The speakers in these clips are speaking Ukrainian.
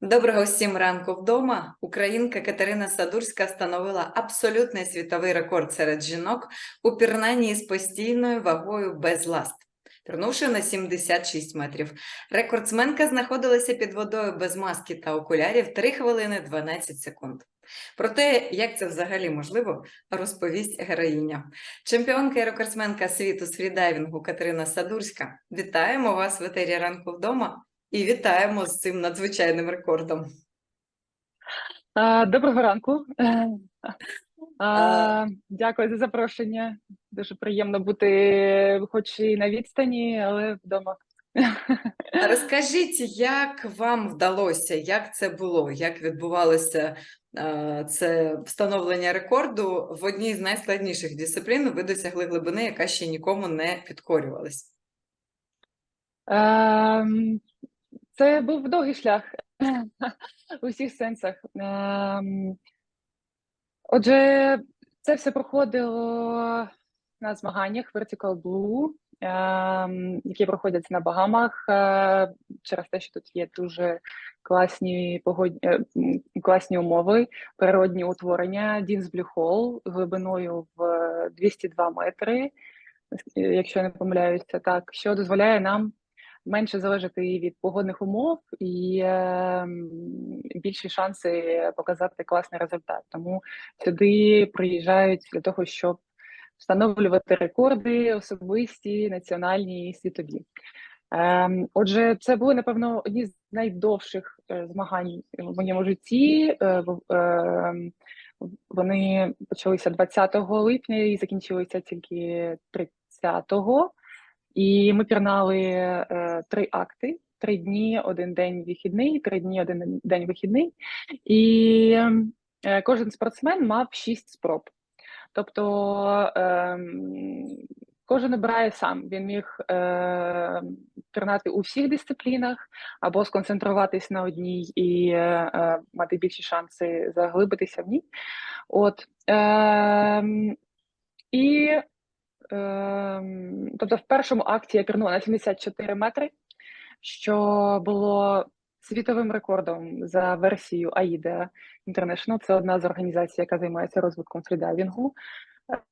Доброго всім ранку вдома. Українка Катерина Садурська встановила абсолютний світовий рекорд серед жінок у пірнанні з постійною вагою без ласт, пірнувши на 76 метрів. Рекордсменка знаходилася під водою без маски та окулярів 3 хвилини 12 секунд. Про те, як це взагалі можливо, розповість героїня. Чемпіонка і рекордсменка світу з фрідайвінгу Катерина Садурська. Вітаємо вас в етері ранку вдома. І вітаємо з цим надзвичайним рекордом. Доброго ранку. А. Дякую за запрошення. Дуже приємно бути, хоч і на відстані, але вдома. Розкажіть, як вам вдалося, як це було, як відбувалося це встановлення рекорду в одній з найскладніших дисциплін. Ви досягли глибини, яка ще нікому не підкорювалась. Це був довгий шлях у всіх сенсах. Ем, Отже, це все проходило на змаганнях Vertical Blue, ем, які проходять на Багамах е, через те, що тут є дуже класні погодні, е, класні умови, природні утворення, Дінс Hole глибиною в 202 метри, е, якщо я не помиляюся, так, що дозволяє нам менше залежати і від погодних умов і ем, більші шанси показати класний результат. Тому сюди приїжджають для того, щоб встановлювати рекорди особисті, національні і світові. Ем, Отже, це були, напевно, одні з найдовших е, змагань в моєму житті. Е, ем, Вони почалися 20 липня і закінчилися тільки 30-го. І ми пірнали е, три акти: три дні, один день вихідний, три дні, один день вихідний. І е, кожен спортсмен мав шість спроб. Тобто ем, кожен обирає сам. Він міг е, пірнати у всіх дисциплінах або сконцентруватись на одній і е, е, мати більші шанси заглибитися в ній. От, ем, і тобто в першому акті я пірнула на 74 метри, що було світовим рекордом за версією AIDA International. Це одна з організацій, яка займається розвитком фрідайвінгу.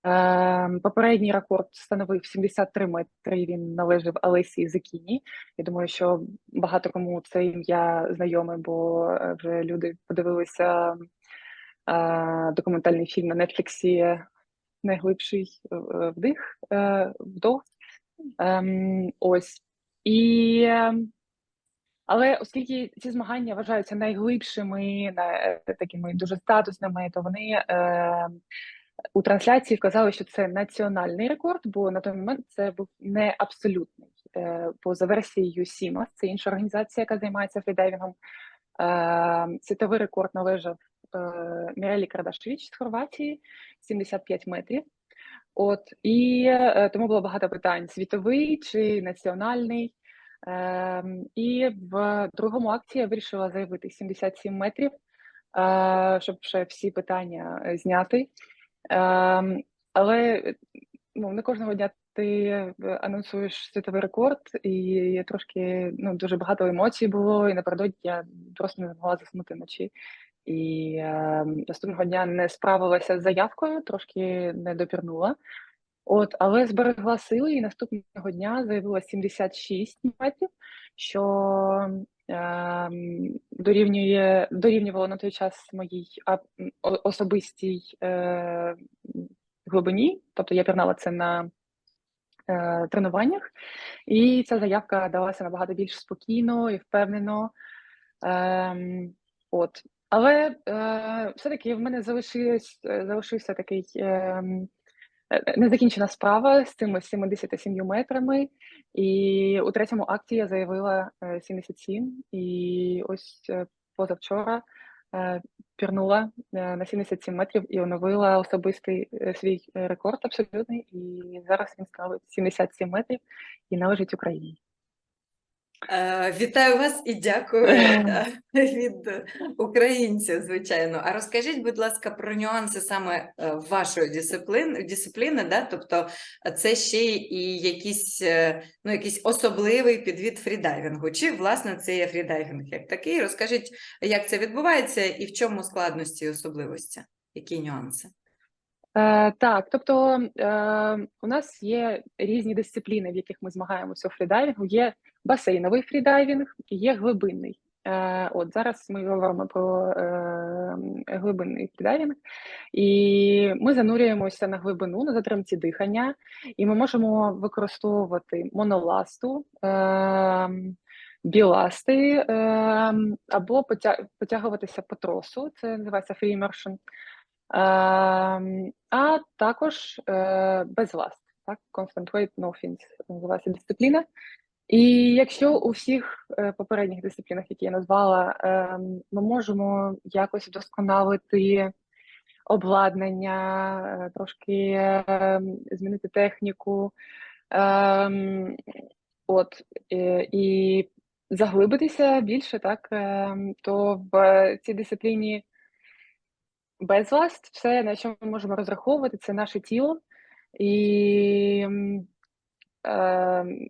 Ем, Попередній рекорд становив 73 метри. Він належав Алесі Зекіні. Я думаю, що багато кому це ім'я знайоме, бо е, вже люди подивилися е, документальний фільм на Нетфліксі найглибший е, вдих, е, вдох. Ем, ось. І, е, але оскільки ці змагання вважаються найглибшими, е, такими дуже статусними, то вони е, у трансляції вказали, що це національний рекорд, бо на той момент це був не абсолютний. Е, бо за версією SIMAS, це інша організація, яка займається фрідайвінгом, е, світовий рекорд належав е, Мірелі Кардашвіч з Хорватії 75 метрів. От і е, тому було багато питань: світовий чи національний. Ем, і в другому акті я вирішила заявити 77 метрів, е, щоб ще всі питання е, зняти. Ем, але е, ну, не кожного дня ти е, анонсуєш світовий рекорд, і трошки ну, дуже багато емоцій було, і напередодні я просто не змогла заснути вночі. І е, наступного дня не справилася з заявкою, трошки не допірнула. От, але зберегла сили, і наступного дня заявила 76 метрів, що е, дорівнює дорівнювало на той час моїй особистій е, глибині. Тобто я пірнала це на е, тренуваннях, і ця заявка далася набагато більш спокійно і впевнено. Ем, от. Але е, все-таки в мене залишився, залишився такий ем, е, незакінчена справа з цими 77 метрами. І у третьому акті я заявила е, 77. І ось е, позавчора е, пірнула е, на 77 метрів і оновила особистий е, свій е, рекорд абсолютний. І зараз він становить 77 метрів і належить Україні. Е, Вітаю вас і дякую е, від українців, звичайно. А розкажіть, будь ласка, про нюанси саме е, вашої дисципліни, дисципліни, да? Тобто е, це ще і якийсь, е, ну, якийсь особливий підвід фрідайвінгу, чи власне це є фрідайвінг як такий? Розкажіть, як це відбувається і в чому складності і особливості? Які нюанси? Е, так, тобто е, у нас є різні дисципліни, в яких ми змагаємося у фрідайвінгу. Є басейновий фрідайвінг, є глибинний. Е, от зараз ми говоримо про е, глибинний фрідайвінг, і ми занурюємося на глибину на затримці дихання, і ми можемо використовувати моноласту. Е, Біласти е, або потя- потягуватися по тросу, це називається free. Ем, а також е, без ласт, так, weight, no fins називається дисципліна. І якщо у всіх е, попередніх дисциплінах, які я назвала, ем, ми можемо якось вдосконалити обладнання, е, трошки ем, змінити техніку, ем, от, е, і заглибитися більше, так, то в цій дисципліні без ласт, все, на що ми можемо розраховувати, це наше тіло. І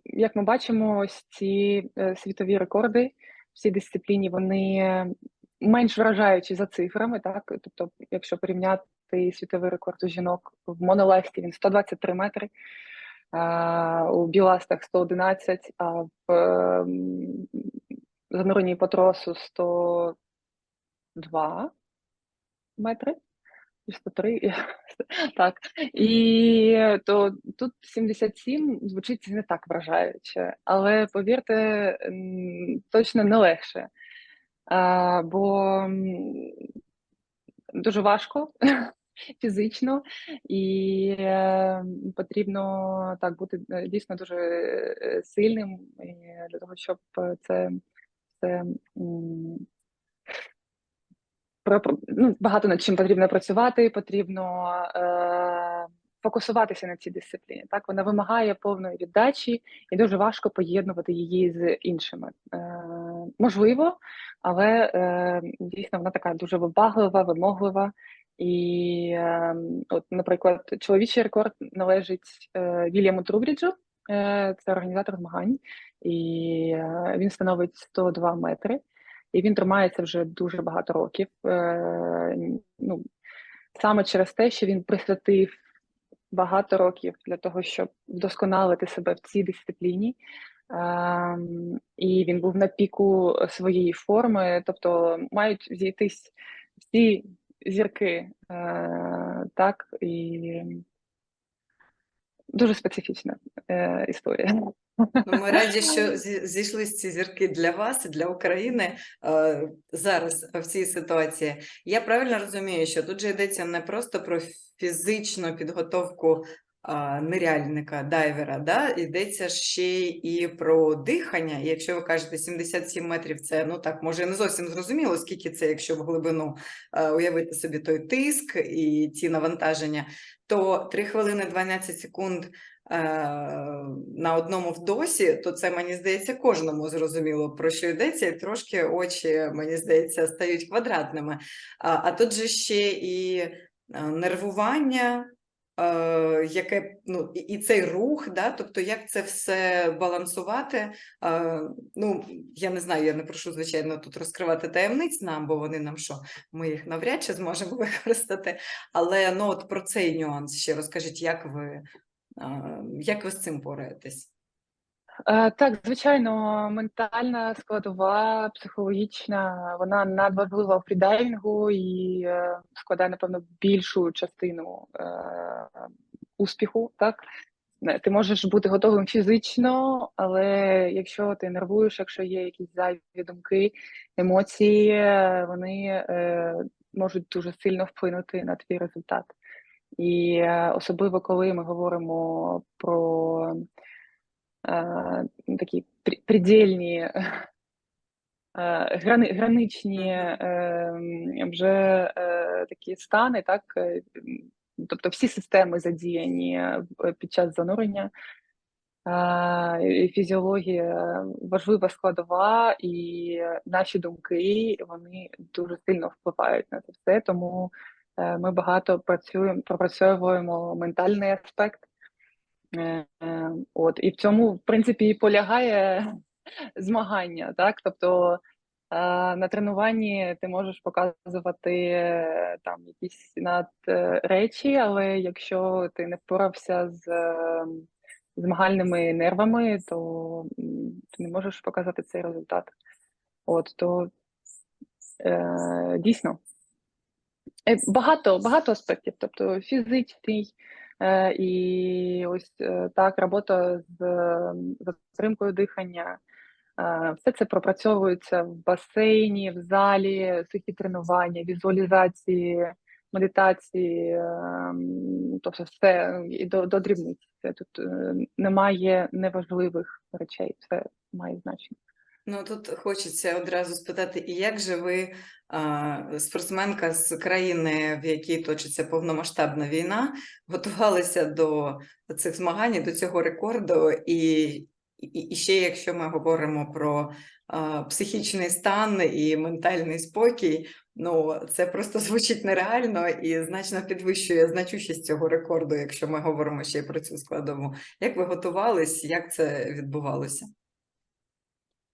як ми бачимо, ось ці е, світові рекорди в цій дисципліні, вони менш вражаючі за цифрами. Так? Тобто, якщо порівняти світовий рекорд у жінок в моноласті, він 123 метри, у біластах 111, а в ем, зануренні по тросу 102 метри. Чи 103, так. І то тут 77 звучить не так вражаюче, але повірте, точно не легше. А, бо дуже важко фізично, і е, потрібно так бути е, дійсно дуже е, сильним для того, щоб це, це про, про- ну, багато над чим потрібно працювати, потрібно е, фокусуватися на цій дисципліні. Так, вона вимагає повної віддачі, і дуже важко поєднувати її з іншими. Е, можливо, але е, дійсно вона така дуже вибаглива, вимоглива. І, е, от, наприклад, чоловічий рекорд належить е, Вільяму Трубріджу, е, це організатор змагань, і е, він становить 102 метри і він тримається вже дуже багато років. Е, ну, саме через те, що він присвятив багато років для того, щоб вдосконалити себе в цій дисципліні. Ем, і він був на піку своєї форми, тобто мають зійтись всі зірки, е, так, і дуже специфічна е, історія. Ну, ми раді, що зі- зійшлись ці зірки для вас і для України е, зараз в цій ситуації. Я правильно розумію, що тут же йдеться не просто про фізичну підготовку ниряльника, дайвера, да? йдеться ще і про дихання. І Якщо ви кажете 77 метрів, це ну так може не зовсім зрозуміло, скільки це, якщо в глибину е, уявити собі той тиск і ті навантаження, то 3 хвилини 12 секунд на одному вдосі, то це мені здається кожному зрозуміло про що йдеться, і трошки очі, мені здається, стають квадратними. А, тут же ще і е, нервування. е, Яке ну і, цей рух, да, тобто як це все балансувати? Е, ну я не знаю, я не прошу звичайно тут розкривати таємниць нам, бо вони нам що, ми їх навряд чи зможемо використати. Але ну от про цей нюанс ще розкажіть, як ви е, як ви з цим пораєтесь? Е, Так, звичайно, ментальна складова, психологічна, вона надважлива в фрідайвінгу і е, складає, напевно, більшу частину е, успіху. Так, ти можеш бути готовим фізично, але якщо ти нервуєш, якщо є якісь зайві думки, емоції, вони можуть дуже сильно вплинути на твій результат. І е, особливо коли ми говоримо про е, такі при- предельні, е, грани, граничні е, вже е, такі стани, так, е, тобто всі системи задіяні під час занурення. фізіологія важлива складова, і наші думки вони дуже сильно впливають на це все. Тому ми багато працюємо, пропрацьовуємо ментальний аспект. Е, е, От і в цьому, в принципі, і полягає змагання, так? Тобто е, на тренуванні ти можеш показувати е, там якісь над е, речі, але якщо ти не впорався з е, змагальними нервами, то ти не можеш показати цей результат. От то е, дійсно Е, багато, багато аспектів, тобто фізичний. Е, і ось е, так, робота з е, затримкою дихання. Е, Все це пропрацьовується в басейні, в залі, сухі тренування, візуалізації, медитації, е, тобто все і до, до дрібниць. Тут е, немає неважливих речей, все має значення. Ну тут хочеться одразу спитати, і як же ви, спортсменка з країни, в якій точиться повномасштабна війна, готувалися до цих змагань, до цього рекорду, і, і, і ще якщо ми говоримо про а, психічний стан і ментальний спокій, ну це просто звучить нереально і значно підвищує значущість цього рекорду, якщо ми говоримо ще й про цю складову. Як ви готувались, як це відбувалося?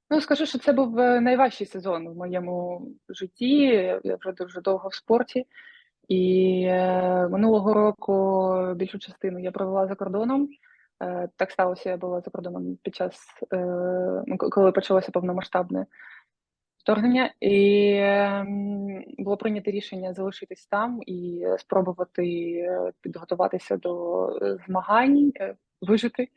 Ну, скажу, що це був е, найважчий сезон в моєму житті. Я вже дуже довго в спорті. І е, минулого року більшу частину я провела за кордоном. Е, так сталося, я була за кордоном під час, ну, коли почалося повномасштабне вторгнення, і ем, було прийнято рішення залишитись там і спробувати підготуватися до змагань, вижити.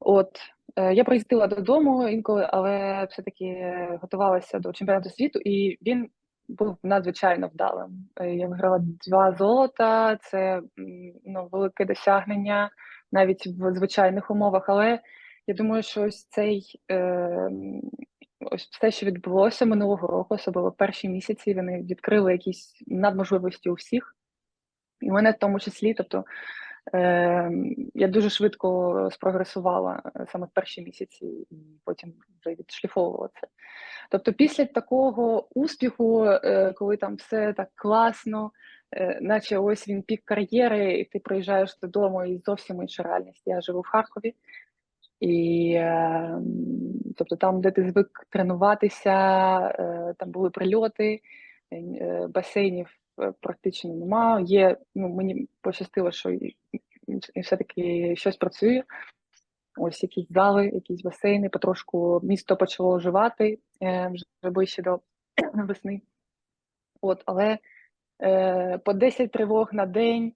От я приїздила додому інколи, але все-таки е, готувалася до чемпіонату світу, і він був надзвичайно вдалим. Е, Я виграла два золота, це ну, велике досягнення навіть в звичайних умовах. Але я думаю, що ось цей е, ось все, що відбулося минулого року, особливо перші місяці, вони відкрили якісь надможливості у всіх, і мене в тому числі, тобто. Е, я дуже швидко спрогресувала е, саме в перші місяці, і потім вже відшліфовувала це. Тобто, після такого успіху, е, коли там все так класно, е, наче ось він пік кар'єри, і ти приїжджаєш додому і зовсім інша реальність. Я живу в Харкові, і е, тобто там, де ти звик тренуватися, там були прильоти, басейнів практично нема. Є, ну мені пощастило, що і, і все-таки щось працює. Ось якісь зали, якісь басейни, потрошку місто почало оживати е, вже ближче до весни. От, але е, по 10 тривог на день,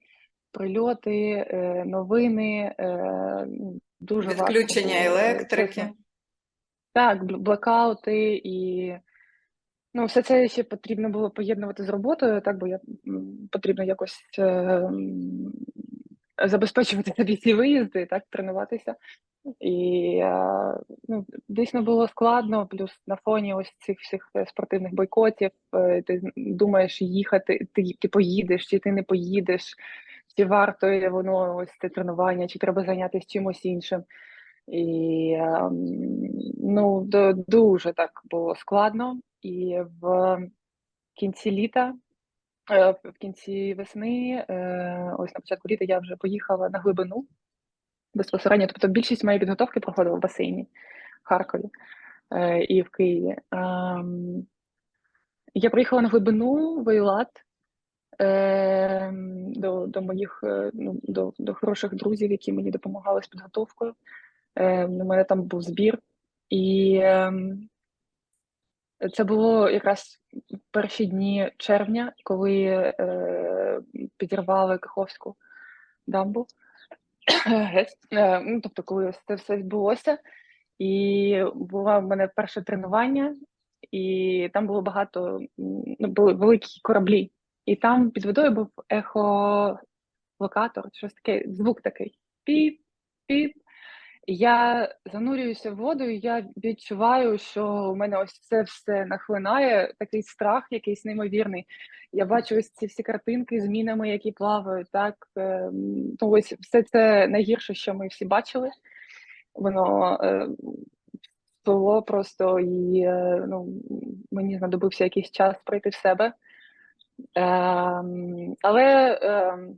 прильоти, е, новини, е, дуже важко Відключення було, е, електрики. Так, бл- блекаути і ну, все це ще потрібно було поєднувати з роботою, так, бо я потрібно якось е, забезпечувати собі ці виїзди, так, тренуватися. І е, ну, дійсно було складно, плюс на фоні ось цих всіх е, спортивних бойкотів, е, ти думаєш їхати, ти, ти поїдеш, чи ти не поїдеш, чи варто воно ось це тренування, чи треба зайнятися чимось іншим. І ем, ну, дуже так було складно. І в кінці літа, е, в кінці весни, е, ось на початку літа я вже поїхала на глибину безпосередньо. Тобто більшість моєї підготовки проходила в басейні в Харкові е, і в Києві. Ем, я приїхала на глибину в Ейлат до, до моїх ну, до, до хороших друзів, які мені допомагали з підготовкою. У мене там був збір, і ем, це було якраз перші дні червня, коли е, підірвали Каховську дамбу. Е, ну, тобто, коли це все відбулося, і було в мене перше тренування, і там було багато, ну, були великі кораблі, і там під водою був ехолокатор, щось таке, звук такий. Піп, піп. Я занурююся в воду, і я відчуваю, що у мене ось це все нахлинає, такий страх якийсь неймовірний. Я бачу ось ці всі картинки з мінами, які плавають, так ем, ну ось все це найгірше, що ми всі бачили. воно е, було просто і е, ну, мені знадобився якийсь час прийти в себе. Ем, але ем,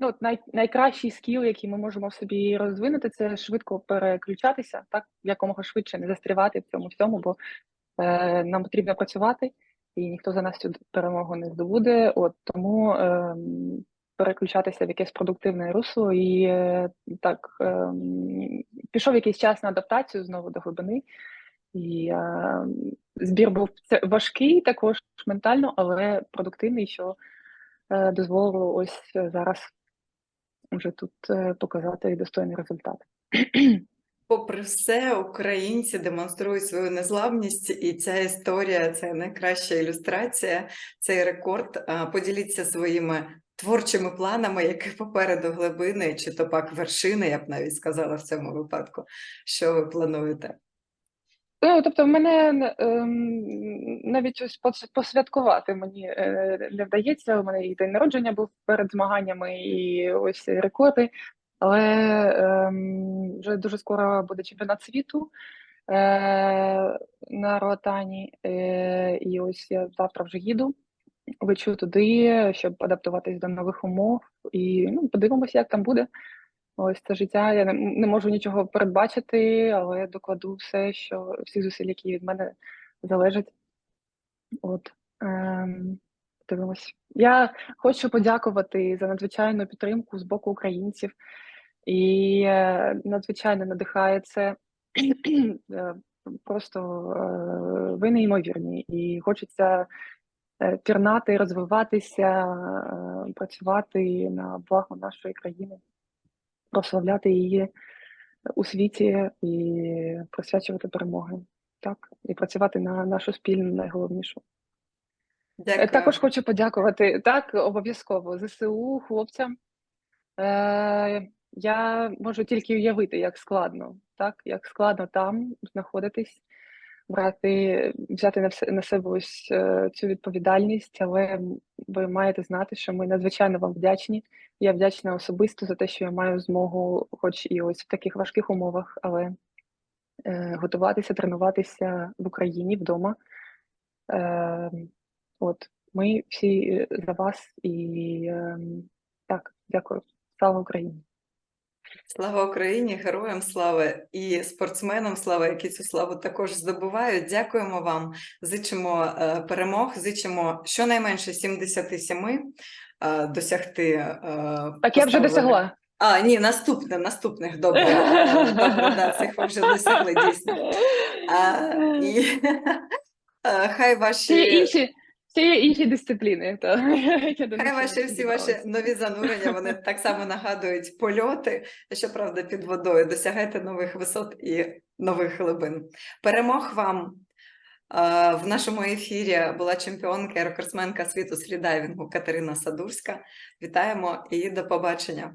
ну, от най, найкращий скіл, який ми можемо собі розвинути, це швидко переключатися, так, якомога швидше не застрівати в цьому всьому, бо е, нам потрібно працювати, і ніхто за нас цю перемогу не здобуде. От тому ем, переключатися в якесь продуктивне русло і е, так ем, пішов якийсь час на адаптацію знову до глибини. І е, збір був це важкий також ментально, але продуктивний, що е, дозволило ось е, зараз вже тут е, показати достойний результат. Попри все, українці демонструють свою незламність, і ця історія це найкраща ілюстрація, цей рекорд. Поділіться своїми творчими планами, які попереду глибини, чи то пак вершини, я б навіть сказала в цьому випадку. Що ви плануєте? Ну, тобто, в мене ем, навіть ось посвяткувати мені е, не вдається. У мене і день народження був перед змаганнями, і ось рекорди. Але ем, вже дуже скоро буде чемпіонат світу е, на Ротані. Е, і ось я завтра вже їду. Лечу туди, щоб адаптуватись до нових умов. І ну, подивимося, як там буде. Ось це життя. Я не, не можу нічого передбачити, але докладу все, що всі зусиль, які від мене залежать. От ем, дивимось. Я хочу подякувати за надзвичайну підтримку з боку українців, і е, надзвичайно надихає це. Е, Просто е, ви неймовірні, і хочеться е, пірнати, розвиватися, працювати на благо нашої країни прославляти її у світі і присвячувати перемоги. Так, і працювати на нашу спільну найголовнішу. Е, Дякую. Також хочу подякувати так, обов'язково ЗСУ, хлопцям. Е, я можу тільки уявити, як складно, так, як складно там знаходитись, брати, взяти на все на себе ось е, цю відповідальність, але ви маєте знати, що ми надзвичайно вам вдячні. Я вдячна особисто за те, що я маю змогу, хоч і ось в таких важких умовах, але е, готуватися, тренуватися в Україні вдома. Е, от ми всі е, за вас і е, так, дякую. Слава Україні! Слава Україні, героям слава і спортсменам слава, які цю славу також здобувають. Дякуємо вам. Зичимо е, перемог, зичимо щонайменше 77 е, досягти. е, Так, я вже досягла. А, ні, наступне, наступних добре. Добре, да, цих ви вже досягли дійсно. А, і хай ваші. інші, ще є інші дисципліни. То, я Хай ваші всі ваші нові занурення вони так само нагадують польоти, щоправда, під водою. Досягайте нових висот і нових глибин. Перемог вам! В нашому ефірі була чемпіонка і рекордсменка світу з фрідайвінгу Катерина Садурська. Вітаємо і до побачення!